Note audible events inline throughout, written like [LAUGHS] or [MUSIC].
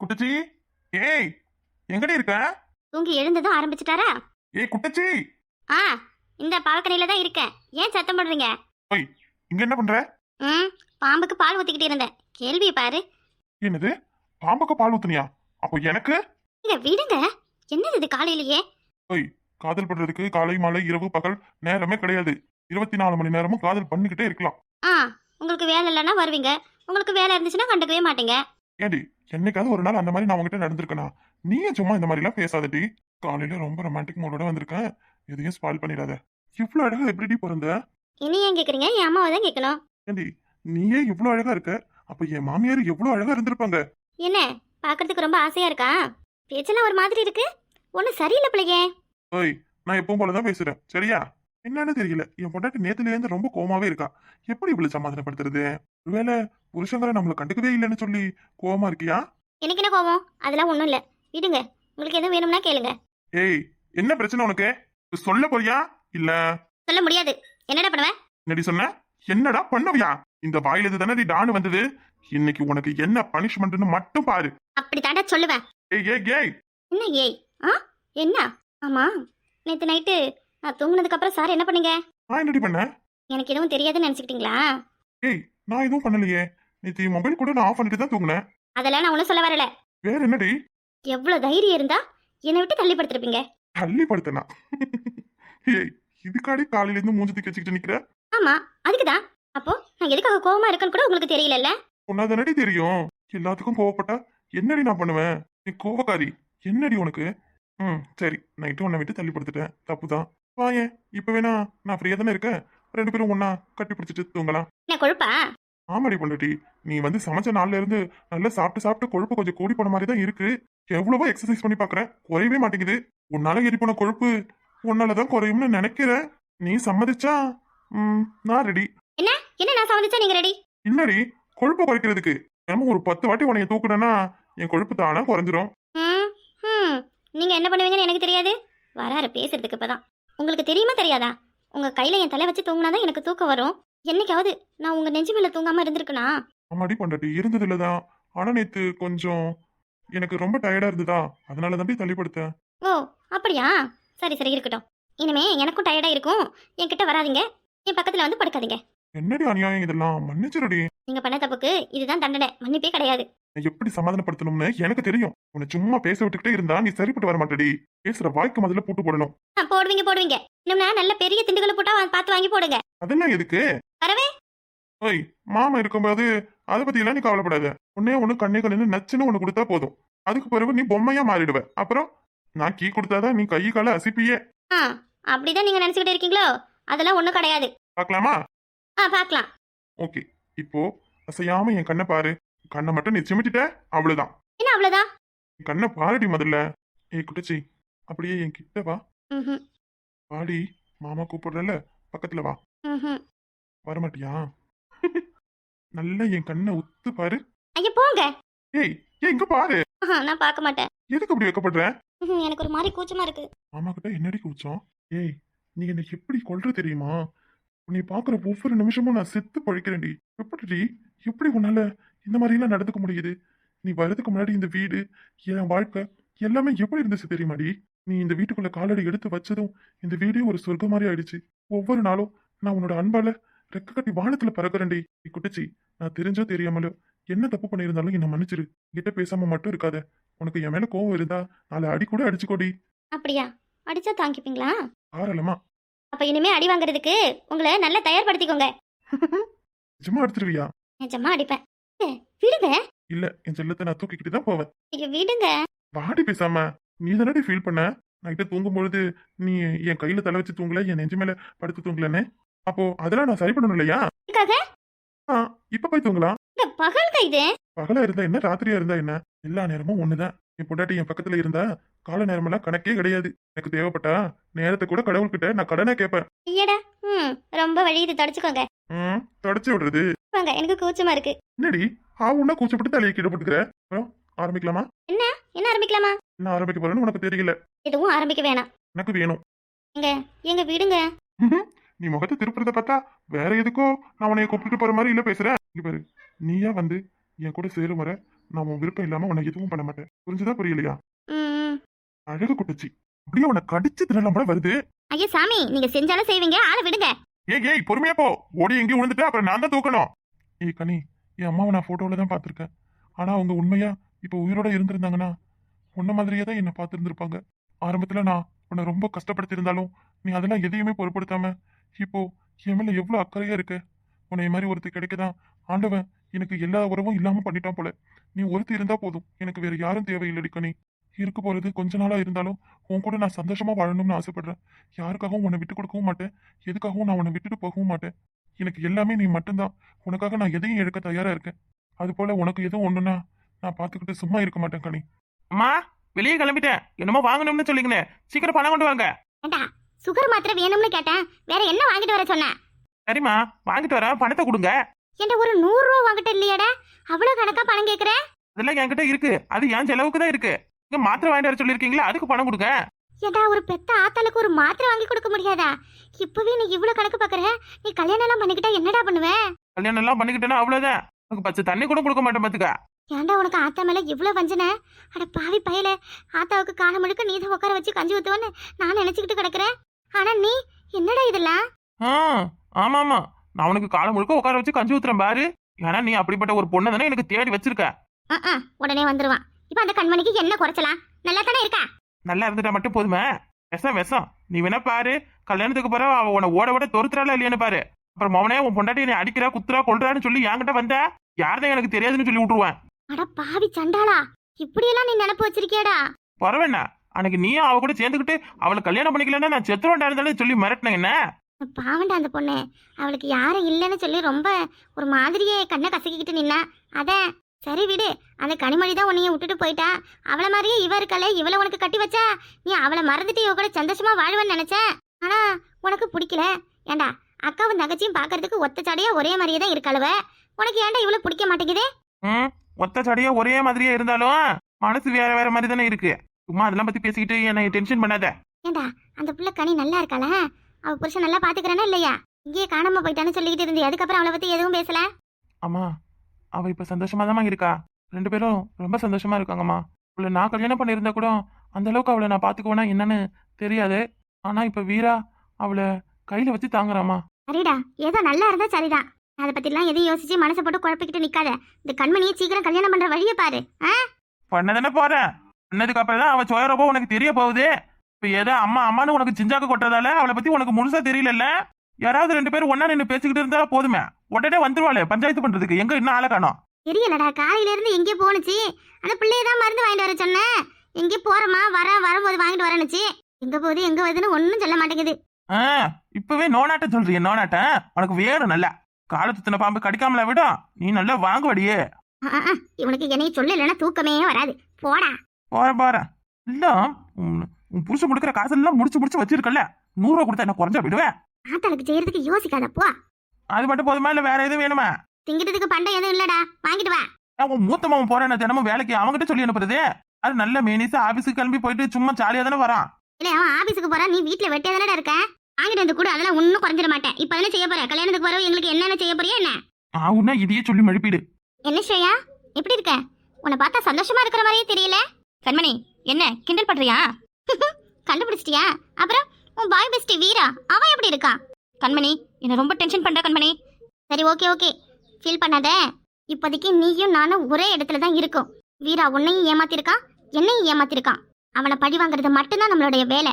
குட்டச்சி ஏய் எங்கடி இருக்க? தூங்கி எழுந்ததும் ஆரம்பிச்சிட்டாரா? ஏய் குட்டச்சி! ஆ இந்த பால்கனியில தான் இருக்கேன். ஏன் சத்தம் போடுறீங்க? ஓய் இங்க என்ன பண்ற? ம் பாம்புக்கு பால் ஊத்திக்கிட்டு இருந்தேன். கேள்வியை பாரு. என்னது? பாம்புக்கு பால் ஊத்துனியா? அப்போ எனக்கு? இங்க விடுங்க. என்னது இது காலையிலேயே? ஓய் காதல் பண்றதுக்கு காலை மாலை இரவு பகல் நேரமே கிடையாது. இருபத்தி நாலு மணி நேரமும் காதல் பண்ணிக்கிட்டே இருக்கலாம். ஆ உங்களுக்கு வேலை இல்லைன்னா வருவீங்க. உங்களுக்கு வேலை இருந்துச்சுன்னா கண்டுக்கவே மாட்டீங்க. ஏடி என்னைக்காவது ஒரு நாள் அந்த மாதிரி நான் உங்ககிட்ட நடந்திருக்கனா? நீயும் சும்மா இந்த மாதிரிலாம் பேசாதடி. காலையில ரொம்ப ரொமான்டிக் மூடோட வந்திருக்கேன். எதையும் ஸ்பாயில் பண்ணிடாத. இவ்வளவு அழகா எப்படிடி பிறந்த? இனி ஏன் கேக்குறீங்க? என் அம்மாவை தான் கேட்கணும் ஏண்டி நீயே இவ்வளவு அழகா இருக்க. அப்ப என் மாமியார் எவ்வளவு அழகா இருந்திருப்பாங்க? என்ன பார்க்கறதுக்கு ரொம்ப ஆசையா இருக்கா? பேச்செல்லாம் ஒரு மாதிரி இருக்கு. ஒன்றும் சரியில்லை பிள்ளையே. ஓய் நான் எப்பவும் போலதான் பேசுறேன். சரியா? என்னன்னு தெரியல. என் பொண்டாட்டி நேத்துல இருந்து ரொம்ப கோமாவே இருக்கா. எப்படி இவ்வளவு சமாதானப்படுத்துறது? ஒருவேளை புருஷங்கரை நம்மள கண்டுக்கவே இல்லைன்னு சொல்லி கோவமா இருக்கியா? எனக்கு என்ன கோவம்? அதெல்லாம் ஒன்றும் இல்லை. விடுங்க. உங்களுக்கு எதுவும் வேணும்னா கேளுங்க. ஏய் என்ன பிரச்சனை உனக்கு? சொல்ல போறியா? இல்ல. சொல்ல முடியாது. என்னடா பண்ணுவேன் என்னடி சொன்ன? என்னடா பண்ணுவியா? இந்த வாயில தானே டானு வந்தது? இன்னைக்கு உனக்கு என்ன பனிஷ்மெண்ட்னு மட்டும் பாரு. அப்படி தாண்டா சொல்லுவேன் ஏய் ஏய் ஏய். என்ன ஏய்? ஆ? என்ன? ஆமா. நேற்று நைட்டு நான் தூங்குனதுக்கு அப்புறம் சார் என்ன பண்ணீங்க? நான் என்னடி பண்ண எனக்கு எதுவும் தெரியாதுன்னு நினச்சிக்கிட்டீங்களா? ஏய் நான் எதுவும் பண்ணலையே. நேத்து மொபைல் கூட நான் ஆஃப் பண்ணிட்டு தான் தூங்கினேன். அதெல்லாம் நான் ஒன்றும் சொல்ல வரல. வேற என்னடி? எவ்வளோ தைரியம் இருந்தா என்னை விட்டு தள்ளி படுத்திருப்பீங்க தள்ளி படுத்தனா ஏய் இதுக்காடி காலையில இருந்து மூஞ்சி தூக்கி வச்சுக்கிட்டு நிக்கிற? ஆமா அதுக்கு தான் அப்போ நான் எதுக்காக கோவமா இருக்கேன்னு கூட உங்களுக்கு தெரியலல்ல? உன்னாதானடி தெரியும்? எல்லாத்துக்கும் கோவப்பட்டா என்னடி நான் பண்ணுவேன்? நீ கோவக்காரி. என்னடி உனக்கு? ம் சரி நைட்டு உன்னை விட்டு தள்ளி படுத்துட்டேன் தப்புதான். வாயேன் இப்ப வேணா நான் ஃப்ரீயா தானே இருக்கேன்? ரெண்டு பேரும் ஒண்ணா கட்டி பிடிச்சிட்டு தூங்கலாம். என்ன கொழுப்பா? ஆமாடி பொண்டாட்டி. நீ வந்து சமைச்ச நாள்ல இருந்து நல்லா சாப்பிட்டு சாப்பிட்டு கொழுப்பு கொஞ்சம் கூடி போன மாதிரி தான் இருக்கு. எவ்வளவோ எக்ஸசைஸ் பண்ணி பாக்குறேன். குறையவே மாட்டேங்குது. உன்னால ஏறி போன கொழுப்பு உன்னாலதான் குறையும்னு நினைக்கிறேன் நீ சம்மதிச்சா ம் நான் ரெடி என்ன? நான் சம்மதிச்சா நீங்க ரெடி இல்லடி கொழுப்பு குறைக்கிறதுக்கு. நம்ம ஒரு பத்து வாட்டி உனைய தூக்குனேன்னா என் கொழுப்பு தானா குறைஞ்சிரும். ம் ம். நீங்க என்ன பண்ணுவீங்கன்னு எனக்கு தெரியாது. வராரு பேசுறதுக்கு இப்பதான். உங்களுக்கு தெரியுமா தெரியாதா? உங்க கையில என் தலை வச்சு தூங்கினாதான் எனக்கு தூக்கம் வரும். என்னைக்காவது நான் உங்க நெஞ்சு மேல தூங்காம இருந்திருக்கனா? ஆமாடி பொண்டாட்டி இருந்தது இல்லதான் ஆனா நேத்து கொஞ்சம் எனக்கு ரொம்ப டயர்டா இருந்ததா? அதனால தாண்டி தள்ளி படுத்தேன் ஓ அப்படியா? சரி சரி இருக்கட்டும். இனிமே எனக்கும் டயர்டா இருக்கும். என்கிட்ட வராதீங்க. என் பக்கத்துல வந்து படுக்காதீங்க. என்னடி அநியாயம் இதெல்லாம்? மன்னிச்சிருடி. நீங்க பண்ண தப்புக்கு இதுதான் தண்டனை. மன்னிப்பே கிடையாது. எப்படி சமாதானப்படுத்தணும்னு எனக்கு தெரியும். உன்னை சும்மா பேச விட்டுக்கிட்டே இருந்தா நீ சரிப்பட்டு வர மாட்டடி. பேசுற வாய்க்கு முதல்ல பூட்டு போடணும். போடுவீங்க போடுவீங்க. இன்னும்னா நல்ல பெரிய திண்டுகளை போட்டா பார்த்து வாங்கி போடுங்க. அதெல்லாம் எதுக்கு? வரவே. ஓய் மாமா இருக்கும்போது அதை பத்தி எல்லாம் நீ கவலைப்படாத. உன்னே ஒண்ணு கண்ணே கண்ணு நச்சுன்னு ஒண்ணு கொடுத்தா போதும். அதுக்கு பிறகு நீ பொம்மையா மாறிடுவ. அப்புறம் நான் கீ கொடுத்தாதான் நீ கை கால அசிப்பியே. அப்படிதான் நீங்க நினைச்சுக்கிட்டு இருக்கீங்களோ? அதெல்லாம் ஒண்ணும் கிடையாது. பார்க்கலாமா? ஆ பார்க்கலாம். ஓகே. இப்போ அசையாம என் கண்ணை பாரு. கண்ணை மட்டும் நீ சிமிட்டிட்ட அவ்வளவுதான். என்ன அவ்வளவுதான்? என் கண்ணை பாருடி முதல்ல. ஏய் குட்டச்சி அப்படியே என் கிட்ட வா. ம்ஹும், வாடி மாமா கூப்பிடுறல பக்கத்துல வா. ம்ஹும். வரமாட்டியா? நல்லா என் கண்ணை உத்து பாரு. ஐயா போங்க. ஏய் ஏன் இங்க பாரு. ஆஹா, நான் பார்க்க மாட்டேன். எதுக்கு அப்படி வைக்கப்படுற? ம்ஹும், எனக்கு ஒரு மாதிரி கூச்சமா இருக்கு. மாமா கிட்ட என்னடி கூச்சம்? ஏய் நீ என்னை எப்படி கொல்ற தெரியுமா? உன்னை பாக்குற ஒவ்வொரு நிமிஷமும் நான் செத்து பழிக்கிறேன்டி. எப்படிடி? எப்படி உன்னால இந்த மாதிரி எல்லாம் நடந்துக்க முடியுது? நீ வர்றதுக்கு முன்னாடி இந்த வீடு என் வாழ்க்கை எல்லாமே எப்படி இருந்துச்சு தெரியுமாடி? நீ இந்த வீட்டுக்குள்ள காலடி எடுத்து வச்சதும் இந்த வீடே ஒரு சொர்க்கம் மாதிரி ஆயிடுச்சு. ஒவ்வொரு நாளும் நான் உன்னோட அன்பால ரெக்க கட்டி வானத்துல பறக்கிறேன்டி. நீ குட்டிச்சி நான் தெரிஞ்சோ தெரியாமலோ என்ன தப்பு பண்ணியிருந்தாலும் என்னை மன்னிச்சிரு. கிட்ட பேசாம மட்டும் இருக்காத. உனக்கு என் மேல கோவம் இருந்தா நாளை அடி கூட அடிச்சுக்கோடி. அப்படியா? அடிச்சா தாங்கிப்பீங்களா? தாராளமா. அப்ப இனிமே அடி வாங்குறதுக்கு உங்களை நல்லா தயார்படுத்திக்கோங்க. நிஜமா எடுத்துருவியா நிஜமா அடிப்பேன். ஏ, விடுங்க. இல்ல என் செல்லத்தை நான் தூக்கிக்கிட்டு தான் போவேன். ஐயோ விடுங்க. வாடி பேசாம நீ தானடி ஃபீல் பண்ண? நைட்டு தூங்கும் பொழுது நீ என் கையில தலை வச்சு தூங்கல என் நெஞ்சு மேல படுத்து தூங்கலன்னு? அப்போ அதெல்லாம் நான் சரி பண்ணணும் இல்லையா? இதுக்காக ஆ இப்ப போய் தூங்கலாம். இந்த பகல் கைது பகலா இருந்தா என்ன ராத்திரியா இருந்தா என்ன? எல்லா நேரமும் ஒண்ணுதான். என் பொண்டாட்டி என் பக்கத்துல இருந்தா கால நேரமெல்லாம் கணக்கே கிடையாது. எனக்கு தேவைப்பட்டா நேரத்தை கூட கடவுள்கிட்ட நான் கடனை கேட்பேன். ஐயடா ம் ரொம்ப வழி இது தொடச்சுக்கோங்க. ம் தொடச்சு விடுறது. வாங்க எனக்கு கூச்சமா இருக்கு. என்னடி ஆவுன்னா கூச்சப்பட்டு தலையை கீழே போட்டுக்கிற? அப்புறம் ஆரம்பிக்கலாமா? என்ன? ஆரம்பிக்கலாமா? என்ன ஆரம்பிக்க போறேன்னு உனக்கு தெரியல. எதுவும் ஆரம்பிக்க வேணாம். எனக்கு வேணும். எங்க எங்க விடுங்க. நீ முகத்தை திருப்புறத பார்த்தா வேற எதுக்கோ நான் உன்னைய கூப்பிட்டு போற மாதிரி இல்ல பேசுறேன் இங்க பாரு நீயா வந்து என் கூட சேரும் வர நான் உன் விருப்பம் இல்லாம உன்னை எதுவும் பண்ண மாட்டேன். புரிஞ்சுதா புரியலையா? அழகு குட்டச்சி. அப்படியே உன்னை கடிச்சு தினலாம் கூட வருது. ஐயா சாமி நீங்க செஞ்சாலும் செய்வீங்க ஆளை விடுங்க. ஏய் ஏய் பொறுமையா போ. ஓடி எங்கேயும் விழுந்துட்டு அப்புறம் நான் தான் தூக்கணும். ஏய் கனி என் அம்மாவை நான் போட்டோல தான் பார்த்திருக்கேன். ஆனா அவங்க உண்மையா இப்போ உயிரோட இருந்திருந்தாங்கன்னா உன்ன மாதிரியே தான் என்னை பார்த்திருந்திருப்பாங்க. ஆரம்பத்துல நான் உன்னை ரொம்ப கஷ்டப்படுத்தியிருந்தாலும் நீ அதெல்லாம் எதையுமே பொருட்படுத்தாம இப்போ என் மேல எவ்வளவு அக்கறையா இருக்க? உன்னை மாதிரி ஒருத்தர் கிடைக்கதான் ஆண்டவன் எனக்கு எல்லா உறவும் இல்லாம பண்ணிட்டான் போல. நீ ஒருத்தர் இருந்தா போதும். எனக்கு வேற யாரும் தேவையில்லடி கனி. இருக்க போறது கொஞ்ச நாளா இருந்தாலும் உன் கூட நான் சந்தோஷமா வாழணும்னு ஆசைப்படுறேன். யாருக்காகவும் உன்னை விட்டு கொடுக்கவும் மாட்டேன். எதுக்காகவும் நான் உன்னை விட்டுட்டு போகவும் மாட்டேன். எனக்கு எல்லாமே நீ மட்டும்தான். உனக்காக நான் எதையும் எடுக்க தயாரா இருக்கேன். அது போல உனக்கு எதுவும் ஒண்ணுன்னா நான் பார்த்துக்கிட்டு சும்மா இருக்க மாட்டேன் கனி. அம்மா வெளியே கிளம்பிட்டேன். என்னமோ வாங்கணும்னு சொல்லிங்கண்ணே சீக்கிரம் பணம் கொண்டு வாங்க. சுகர் மாத்திரை வேணும்னு கேட்டேன். வேற என்ன வாங்கிட்டு வர சொன்னேன் சரிம்மா வாங்கிட்டு வரேன். பணத்தை கொடுங்க. என்கிட்ட ஒரு நூறு ரூபா வாங்கிட்ட இல்லையாடா. அவ்வளவு கணக்கா பணம் கேக்குற? அதெல்லாம் என்கிட்ட இருக்கு. அது என் செலவுக்கு தான் இருக்கு. இங்க மாத்திரை வாங்கிட்டு வர சொல்லியிருக்கீங்களா அதுக்கு பணம் கொடுங்க. ஏண்டா ஒரு பெத்த ஆத்தாளுக்கு ஒரு மாத்திரை வாங்கி கொடுக்க முடியாதா? இப்பவே நீ இவ்வளவு கணக்கு பாக்குற? நீ கல்யாணம் எல்லாம் பண்ணிக்கிட்டா என்னடா பண்ணுவ? கல்யாணம் எல்லாம் பண்ணிக்கிட்டேன்னா அவ்வளவுதான். உனக்கு பச்சை தண்ணி கூட கொடுக்க மாட்டேன் பாத்துக்க. ஏன்டா உனக்கு ஆத்தா மேல இவ்வளவு வஞ்சனை? அட பாவி பயல ஆத்தாவுக்கு காண முழுக்க நீ தான் உட்கார வச்சு கஞ்சி ஊத்துவன்னு நான் நினைச்சுக்கிட்டு கிடக்குறேன். ஆனா நீ என்னடா இதெல்லாம்? ஆ ஆமா ஆமா நான் உனக்கு காலம் முழுக்க உட்கார வச்சு கஞ்சி ஊத்துறேன் பாரு. ஏன்னா நீ அப்படிப்பட்ட ஒரு பொண்ணை தானே எனக்கு தேடி வச்சிருக்க. உடனே வந்துருவான். இப்ப அந்த கண்மணிக்கு என்ன குறைச்சலாம் நல்லா தானே இருக்கா? நல்லா இருந்துட்டா மட்டும் போதுமே. விஷம் விஷம். நீ வேணா பாரு. கல்யாணத்துக்கு பிறகு அவ உன்னை ஓட ஓட தொறுத்துறாளா இல்லையான்னு பாரு. அப்புறம் மவனே உன் பொண்டாட்டி நீ அடிக்கிறா குத்துறா கொள்றான்னு சொல்லி என்கிட்ட வந்த? யார்தான் எனக்கு தெரியாதுன்னு சொல்லி விட்டுருவேன். அட பாவி சண்டாளா. இப்படியெல்லாம் நீ நினப்பு வச்சிருக்கியாடா? பரவாயில்ல. அன்னைக்கு நீயும் அவ கூட சேர்ந்துக்கிட்டு அவளை கல்யாணம் பண்ணிக்கலன்னா நான் செத்துவண்டா இருந்தாலும் சொல்லி மிரட்டினேன் என்ன? பாவண்டா அந்த பொண்ணு. அவளுக்கு யாரும் இல்லைன்னு சொல்லி ரொம்ப ஒரு மாதிரியே கண்ணை கசக்கிக்கிட்டு நின்னா. அதான் சரி விடு. அந்த கனிமொழி தான் உன்னைய விட்டுட்டு போயிட்டா. அவளை மாதிரியே இவ இருக்கல. இவளை உனக்கு கட்டி வச்சா? நீ அவளை மறந்துட்டு இவ கூட சந்தோஷமா வாழ்வேன்னு நினைச்ச? ஆனா உனக்கு பிடிக்கல. ஏண்டா அக்காவும் தங்கச்சியும் பார்க்கறதுக்கு ஒத்த சாடையா ஒரே மாதிரியே தான் இருக்காளுவ? உனக்கு ஏன்டா இவ்வளவு பிடிக்க மாட்டேங்குது? ஒத்த சடையா ஒரே மாதிரியே இருந்தாலும் மனசு வேற வேற மாதிரி தானே இருக்கு. சும்மா அதெல்லாம் பத்தி பேசிக்கிட்டு என்னை டென்ஷன் பண்ணாத. ஏண்டா அந்த புள்ள கனி நல்லா இருக்காளா? அவ புருஷன் நல்லா பாத்துக்கிறானா இல்லையா? இங்கேயே காணாம போயிட்டான்னு சொல்லிக்கிட்டு இருந்தே அதுக்கப்புறம் அவளை பத்தி எதுவும் பேசல? அம்மா அவ இப்ப சந்தோஷமா இருக்கா? ரெண்டு பேரும் ரொம்ப சந்தோஷமா இருக்காங்கம்மா. அவளை நான் கல்யாணம் பண்ணியிருந்தா கூட அந்த அளவுக்கு அவளை நான் பாத்துக்குவேனா என்னன்னு தெரியாது. ஆனா இப்ப வீரா அவளை கையில வச்சு தாங்குறாம்மா. சரிடா. ஏதோ நல்லா இருந்தா சரிதான். அதை பத்திலாம் எதையும் யோசிச்சு மனசை போட்டு குழப்பிக்கிட்டு நிக்காத. இந்த கண்மணியை சீக்கிரம் கல்யாணம் பண்ற வழியை பாரு. ஆ? பண்ணதானே போறேன். பண்ணதுக்கு அப்புறம் தான் அவ சோயரப்போ உனக்கு தெரிய போகுது. இப்ப ஏதோ அம்மா அம்மான்னு உனக்கு சிஞ்சாக்க கொட்டுறதால அவளை பத்தி உனக்கு முழுசா தெரியலல்ல? யாராவது ரெண்டு பேரும் ஒண்ணா நின்று பேசிக்கிட்டு இருந்தா போதுமே. உடனே வந்துருவாளே பஞ்சாயத்து பண்றதுக்கு. எங்க இன்னும் ஆளை காணோம்? தெரியலடா காலையில இருந்து எங்கே போனுச்சு அந்த பிள்ளைய தான் மருந்து வாங்கிட்டு வர சொன்னேன் எங்கே போறமா வர வரும்போது வாங்கிட்டு வரணுச்சு. எங்க போகுது எங்க வருதுன்னு ஒன்றும் சொல்ல மாட்டேங்குது. இப்பவே நோனாட்டம் சொல்றீங்க நோனாட்டம் உனக்கு வேணும் நல்ல. காலத்துத்தின பாம்பு கடிக்காமல விடும் நீ நல்லா வாங்குவடியே. இவனுக்கு என்னைய சொல்ல இல்லைன்னா தூக்கமே வராது. போடா. போறேன் போறேன். இல்ல உன் புருஷன் கொடுக்குற காசெல்லாம் முடிச்சு முடிச்சு வச்சிருக்கல நூறு ரூபா கொடுத்தா என்ன குறைஞ்சா விடுவேன் ஆத்தாளுக்கு செய்யறதுக்கு யோசிக்காத போ. அது மட்டும் போதுமா? இல்ல வேற எதுவும் வேணுமா? திங்கிறதுக்கு பண்டம் எதுவும் இல்லடா. வாங்கிட்டு வா. நான் உன் மூத்த மாமன் போறேன் தினமும் வேலைக்கு அவன்கிட்ட சொல்லி அனுப்புறது. அது நல்ல மேனிசா ஆபீஸுக்கு கிளம்பி போயிட்டு சும்மா ஜாலியா தானே வரான். இல்ல அவன் ஆபீஸுக்கு போறான் நீ வீட்டுல வெட்டியா தானடா இருக்க? வாங்கிட்டு வந்து கூட அதெல்லாம் ஒன்றும் குறைஞ்சிட மாட்டேன். இப்போ என்ன செய்ய போற? கல்யாணத்துக்கு போறோம் எங்களுக்கு என்னென்ன செய்ய போறியா என்ன? ஆகுன்னா இதையே சொல்லி மழுப்பிடு. என்ன ஸ்ரேயா? எப்படி இருக்க? உன்னை பார்த்தா சந்தோஷமா இருக்கிற மாதிரியே தெரியல. கண்மணி என்ன கிண்டல் பண்றியா? [LAUGHS] கண்டுபிடிச்சிட்டியா? அப்புறம் உன் பாய் பெஸ்டி வீரா அவன் எப்படி இருக்கான்? கண்மணி என்ன ரொம்ப டென்ஷன் பண்ற கண்மணி. சரி ஓகே ஓகே ஃபீல் பண்ணாத. இப்போதைக்கு நீயும் நானும் ஒரே இடத்துல தான் இருக்கோம். வீரா உன்னையும் ஏமாத்திருக்கான் என்னையும் ஏமாத்திருக்கான். அவனை பழி வாங்குறது மட்டும்தான் நம்மளுடைய வேலை.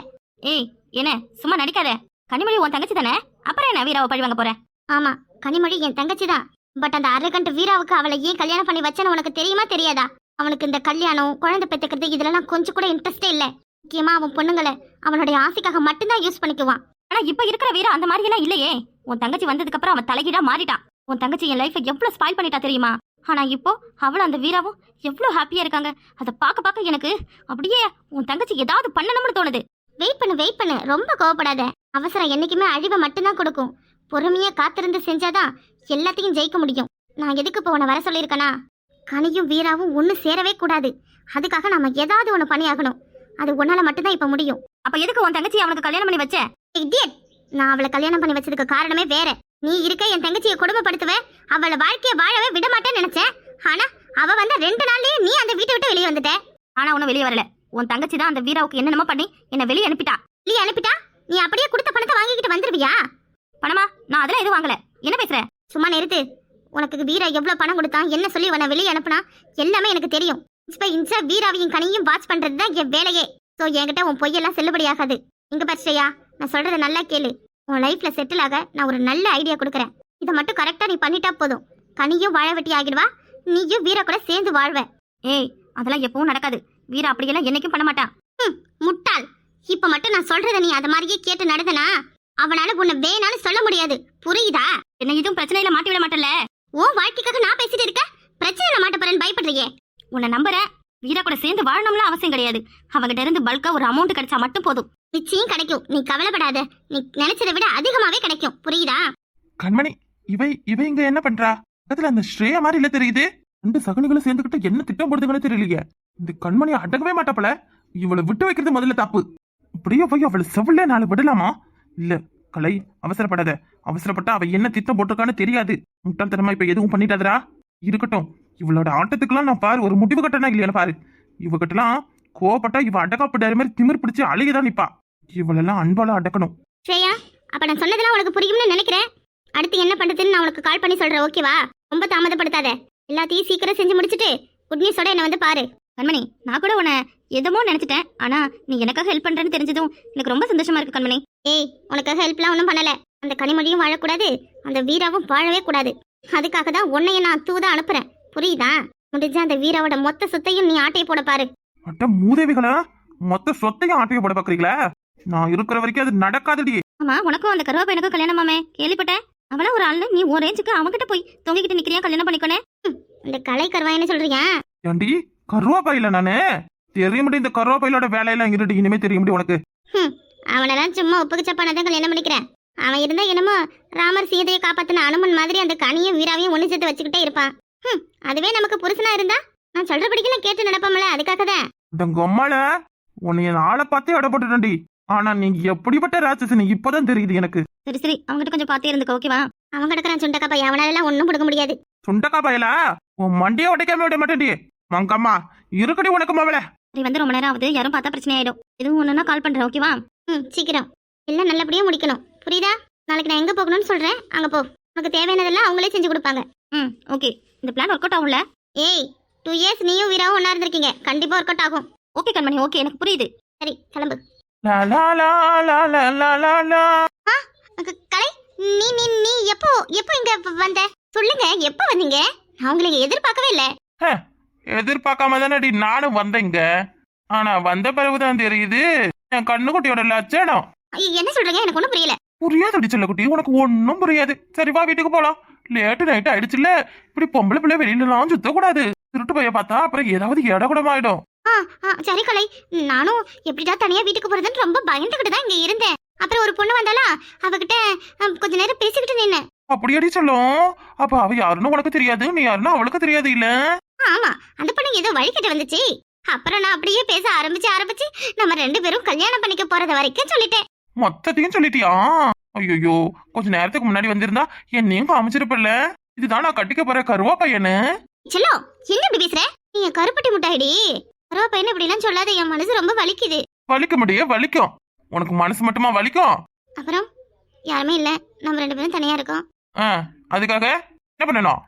ஏய் என்ன சும்மா நடிக்காத. கனிமொழி உன் தங்கச்சி தானே? அப்புறம் என்ன வீராவை பழி வாங்க போற? ஆமா கனிமொழி என் தங்கச்சி தான். பட் அந்த அரகண்ட் வீராவுக்கு அவளை ஏன் கல்யாணம் பண்ணி வச்சேன்னு உனக்கு தெரியுமா தெரியாதா? அவனுக்கு இந்த கல்யாணம் குழந்தை பெத்துக்கிறது இதுலலாம் கொஞ்சம் கூட இன்ட்ரெஸ்டே இல்லை. முக்கியமா அவன் பொண்ணுங்களை அவனுடைய ஆசைக்காக மட்டும்தான் யூஸ் பண்ணிக்குவான். ஆனா இப்ப இருக்கிற வீரம் அந்த மாதிரி எல்லாம் இல்லையே. உன் தங்கச்சி வந்ததுக்கு அப்புறம் அவன் தலைகீழா மாறிட்டான். உன் தங்கச்சி என் லைஃபை எவ்வளவு ஸ்பாயில் பண்ணிட்டா தெரியுமா? ஆனா இப்போ அவளும் அந்த வீராவும் எவ்வளவு ஹாப்பியா இருக்காங்க. அதை பார்க்க பார்க்க எனக்கு அப்படியே உன் தங்கச்சி ஏதாவது பண்ணணும்னு தோணுது. வெயிட் பண்ணு வெயிட் பண்ணு. ரொம்ப கோவப்படாத. அவசரம் என்னைக்குமே அழிவை மட்டும்தான் கொடுக்கும். பொறுமையா காத்திருந்து செஞ்சாதான் எல்லாத்தையும் ஜெயிக்க முடியும். நான் எதுக்கு இப்போ உன்னை வர சொல்லியிருக்கேனா? கனியும் வீராவும் ஒன்று சேரவே கூடாது. அதுக்காக நாம ஏதாவது ஒன்று பண்ணியாகணும். அது உன்னால மட்டும்தான் இப்போ முடியும். அப்ப எதுக்கு உன் தங்கச்சி அவனுக்கு கல்யாணம் பண்ணி வச்ச? இடியட் நான் அவளை கல்யாணம் பண்ணி வச்சதுக்கு காரணமே வேற. நீ இருக்க என் தங்கச்சியை கொடுமைப்படுத்துவ அவளை வாழ்க்கைய வாழவே விட மாட்டேன்னு நினைச்சேன். ஆனா அவ வந்த ரெண்டு நாள்லயே நீ அந்த வீட்டை விட்டு வெளியே வந்துட்ட. ஆனா உன்னும் வெளியே வரல. உன் தங்கச்சி தான் அந்த வீராவுக்கு என்னென்னமோ பண்ணி என்ன வெளியே அனுப்பிட்டா. வெளியே அனுப்பிட்டா? நீ அப்படியே கொடுத்த பணத்தை வாங்கிக்கிட்டு வந்துருவியா? பணமா? நான் அதெல்லாம் எதுவும் வாங்கல. என்ன பேசுற? சும்மா நிறுத்து. உனக்கு வீரா எவ்வளவு பணம் கொடுத்தான் என்ன சொல்லி உன்னை வெளியே அனுப்புனா? எல்லாமே எனக்கு தெரியும். இப்ப இன்சா வீராவையும் கனியும் வாட்ச் பண்றது தான் என் வேலையே. ஸோ என்கிட்ட உன் பொய்யெல்லாம் செல்லுபடியாகாது இங்க பச்சையா நான் சொல்றத நல்லா கேளு. உன் லைஃப்ல செட்டில் ஆக நான் ஒரு நல்ல ஐடியா கொடுக்குறேன். இதை மட்டும் கரெக்டா நீ பண்ணிட்டா போதும். கனியும் வாழ வெட்டி ஆகிடுவா நீயும் வீரா கூட சேர்ந்து வாழ்வ. ஏய் அதெல்லாம் எப்பவும் நடக்காது. வீரா அப்படியெல்லாம் என்னைக்கும் பண்ண மாட்டான் ஹம், முட்டாள். இப்ப மட்டும் நான் சொல்றத நீ அத மாதிரியே கேட்டு நடந்தனா அவனால உன்னை வேணாலும் சொல்ல முடியாது. புரியுதா? என்ன எதுவும் பிரச்சனையில மாட்டி விட மாட்டல உன் வாழ்க்கைக்காக நான் பேசிட்டு இருக்க? பிரச்சனையில மாட்ட போறேன்னு பயப்படுறியே உன்னை நம்புறேன். வீரா கூட சேர்ந்து வாழணும்லாம் அவசியம் கிடையாது. அவங்கிட்ட இருந்து பல்கா ஒரு அமௌண்ட் கிடைச்சா மட்டும் போதும். நிச்சயம் கிடைக்கும். நீ கவலைப்படாத. நீ நினைச்சதை விட அதிகமாவே கிடைக்கும். புரியுதா? கண்மணி இவை இவை இங்க என்ன பண்றா? பக்கத்துல அந்த ஸ்ரேயா மாதிரி இல்ல தெரியுது. ரெண்டு சகுனிகளும் சேர்ந்துகிட்டு என்ன திட்டம் போடுதுங்கன்னு தெரியலையே. இந்த கண்மணி அடங்கவே மாட்டாப்பல இவளை விட்டு வைக்கிறது முதல்ல தப்பு. இப்படியே போய் அவளை செவிலே நாலு விடலாமா? இல்ல கலை அவசரப்படாத. அவசரப்பட்டா அவ என்ன திட்டம் போட்டிருக்கான்னு தெரியாது. முட்டாள்தனமா இப்ப எதுவும் பண்ணிட்டாதரா இருக்கட்டும். இவளோட ஆட்டத்துக்கெல்லாம் நான் பாரு ஒரு முடிவு கட்டணா இல்லையா பாரு. இவகிட்டலாம் கோவப்பட்டா இவ அடக்காப்பிடாத மாதிரி திமிர் பிடிச்சி அழுகிதான் நிப்பா. இவளெல்லாம் அன்பால அடக்கணும். ஸ்ரேயா அப்ப நான் சொன்னதெல்லாம் உனக்கு புரியும்னு நினைக்கிறேன். அடுத்து என்ன பண்றதுன்னு நான் உனக்கு கால் பண்ணி சொல்றேன் ஓகேவா ரொம்ப தாமதப்படுத்தாத. எல்லாத்தையும் சீக்கிரம் செஞ்சு முடிச்சிட்டு குட் நியூஸோட என்ன வந்து பாரு. கண்மணி நான் கூட உன்னை எதுமோ நினைச்சிட்டேன். ஆனா நீ எனக்காக ஹெல்ப் பண்றேன்னு தெரிஞ்சதும் எனக்கு ரொம்ப சந்தோஷமா இருக்கு கண்மணி. ஏய் உனக்காக ஹெல்ப்லாம் ஒன்றும் பண்ணல. அந்த கனிமொழியும் வாழக்கூடாது. அந்த வீராவும் வாழவே கூடாது. அதுக்காக தான் உன்னைய நான் தூதா அனுப்புறேன். புரியுதா? முடிஞ்ச அந்த வீராவோட மொத்த சொத்தையும் நீ ஆட்டையை போட பாரு. அட்ட மூதேவிகளா மொத்த சொத்தையும் ஆட்டையை போட பாக்குறீங்களா? நான் இருக்கிற வரைக்கும் அது நடக்காதடி. ஆமா உனக்கும் அந்த கருவா பையனுக்கும் கல்யாணமாமே கேள்விப்பட்டேன். அவள ஒரு ஆளு நீ ஒரு ரேஞ்சுக்கு அவன்கிட்ட போய் தொங்கிக்கிட்டு நிக்கிறியா கல்யாணம் பண்ணிக்கோனே இந்த கலை கருவாயின்னு சொல்றியா? ஏண்டி கருவாப்பையில நானு? தெரிய முடியும் இந்த கருவாப்பையிலோட வேலையெல்லாம் இருடி இனிமே தெரிய முடியும் உனக்கு. அவனெல்லாம் சும்மா ஒப்புக்கு சப்பானதான் கல்யாணம் பண்ணிக்கிறேன். அவன் இருந்தா என்னமோ ராமர் சீதையை காப்பாத்தின அனுமன் மாதிரி அந்த கனியும் வீராவையும் ஒண்ணு சேர்த்து வச்சுக்கிட்டே இருப்பான். அதுவே நமக்கு புருஷனா இருந்தா நான் சொல்றபடிக்கு நான் கேட்டு நடப்போம்ல அதுக்காக தான் இந்த கொம்மால உன்னைய ஆளை பார்த்தே இடப்பட்டுட்டேன்டி ஆனா நீங்க எப்படிப்பட்ட ராட்சசனி இப்பதான் தெரியுது எனக்கு. சரி சரி அவங்ககிட்ட கொஞ்சம் பார்த்தே இருந்துக்க ஓகேவா அவன் கிடக்குறான் சுண்டக்காப்பா அவனால ஒன்னும் கொடுக்க முடியாது. சுண்டக்கா பயலா? உன் மண்டியை உடைக்காம விட மாட்டேன்டி. மங்கம்மா இருக்கடி உனக்கு மவள. சரி வந்து ரொம்ப நேரம் ஆகுது. யாரும் பார்த்தா பிரச்சனை ஆயிடும். எதுவும் ஒண்ணுன்னா கால் பண்றேன் ஓகேவா ம் சீக்கிரம். எல்லாம் நல்லபடியா முடிக்கணும். புரியுதா? நாளைக்கு நான் எங்க போகணும்னு சொல்றேன்? அங்க போ. உனக்கு தேவையானதெல்லாம் அவங்களே செஞ்சு கொடுப்பாங்க. ம் ஓகே இந்த பிளான் ஒர்க் அவுட் ஆகும்ல? ஏய் டூ இயர்ஸ் நீயும் வீராவும் ஒன்னா இருந்திருக்கீங்க. கண்டிப்பாக ஒர்க் அவுட் ஆகும். ஓகே கண்மணி ஓகே எனக்கு புரியுது. சரி கிளம்பு. ஆ, க- கலை நீ நீ நீ எப்போ எப்போ இங்க வ- வந்த? சொல்லுங்க எப்போ வந்தீங்க? நான் உங்களை இங்க எதிர்பார்க்கவே இல்ல. எதிர்பார்க்காம தானடி நானும் வந்தேங்க ஆனா வந்த பிறகுதான் தெரியுது என் கண்ணுக்குட்டியோட லட்சணம். ஐ, என்ன சொல்றீங்க? எனக்கு ஒண்ணும் புரியல. புரியாதடி செல்லக்குட்டி உனக்கு ஒன்றும் புரியாது. சரி வா வீட்டுக்கு போலாம். லேட்டு நைட் ஆயிடுச்சுல்ல. இப்படி பொம்பளை பிள்ளை வெளியிலலாம் சுத்தக்கூடாது. திருட்டு பைய பார்த்தா அப்புறம் ஏதாவது இடகுடமாயிடும். சரி கலை. நானும் எப்படிடா தனியா வீட்டுக்கு போறதுன்னு ரொம்ப பயந்துகிட்டு தான் இங்க இருந்தேன். அப்புறம் ஒரு பொண்ணு வந்தாளா? அவகிட்ட கொஞ்ச நேரம் பேசிக்கிட்டு நின்னேன். அப்படியடி சொல்லும். அப்ப அவ யாருன்னு உனக்கு தெரியாது? நீ யாருன்னு அவளுக்கு தெரியாது இல்ல? ஆமா அந்த பொண்ணு ஏதோ வழிகிட்ட வந்துச்சு. அப்புறம் நான் அப்படியே பேச ஆரம்பிச்சு ஆரம்பிச்சு நம்ம ரெண்டு பேரும் கல்யாணம் பண்ணிக்க போறது வரைக்கும் சொல்லிட்டேன். மொத்தத்தையும் சொல்லிட்டியா? ஐயோ கொஞ்ச நேரத்துக்கு முன்னாடி வந்திருந்தா என்னையும் காமிச்சிருப்பல இதுதான் நான் கட்டிக்க போற கருவா பையனு. செல்லோ என்ன இப்படி பேசுற? நீ என் கருப்பட்டி முட்டாயிடி. கருவா பையன் இப்படிலாம் சொல்லாத என் மனசு ரொம்ப வலிக்குது. வலிக்க முடிய வலிக்கும். உனக்கு மனசு மட்டுமா வலிக்கும்? அப்புறம் யாருமே இல்ல. நம்ம ரெண்டு பேரும் தனியா இருக்கோம். ஆ, அதுக்காக என்ன பண்ணணும்?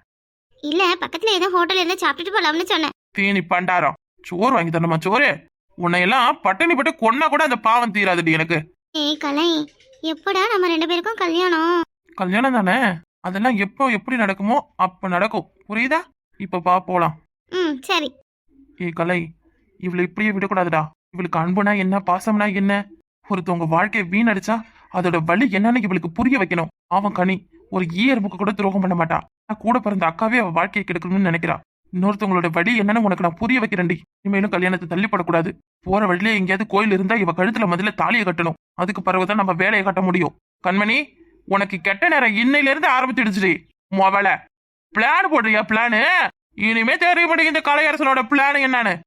இல்ல பக்கத்துல ஏதோ ஹோட்டல் இருந்தா சாப்பிட்டுட்டு போலாம்னு சொன்னேன். தீனி பண்டாரம். சோறு வாங்கி தரணுமா சோறு? உன்னை எல்லாம் பட்டினி பட்டு கொன்னா கூட அந்த பாவம் தீராதுடி எனக்கு. ஏய் கலை. எப்படா நம்ம ரெண்டு பேருக்கும் கல்யாணம்? கல்யாணம் தானே? அதெல்லாம் எப்போ எப்படி நடக்குமோ அப்ப நடக்கும். புரியுதா? இப்ப பா போலாம். ம் சரி. ஏய் கலை இவளை இப்படியே விடக்கூடாதுடா. இவளுக்கு அன்புனா என்ன பாசம்னா என்ன? ஒருத்தவங்க வாழ்க்கையை வீணடிச்சா அதோட வலி என்னன்னு இவளுக்கு புரிய வைக்கணும். அவன் கனி ஒரு ஈயருமுக்கு கூட துரோகம் பண்ண மாட்டா. நான் கூட பிறந்த அக்காவே அவ வாழ்க்கையை கெடுக்கணும்னு நினைக்கிறா. இன்னொருத்தவங்களோட வழி என்னன்னு உனக்கு நான் புரிய வைக்கிறேன்டி. இனிமேலும் கல்யாணத்தை தள்ளிப்படக்கூடாது. போற வழியிலே எங்கேயாவது கோயில் இருந்தா இவ கழுத்துல முதல்ல தாலியை கட்டணும். அதுக்கு பிறகுதான் நம்ம வேலையை கட்ட முடியும். கண்மணி உனக்கு கெட்ட நேரம் இன்னையில இருந்து ஆரம்பிச்சிடுச்சுடி. மொபல பிளான் போடுறியா பிளானு இனிமே தெரிய மாட்டேங்குது இந்த கலையரசனோட பிளான் என்னன்னு?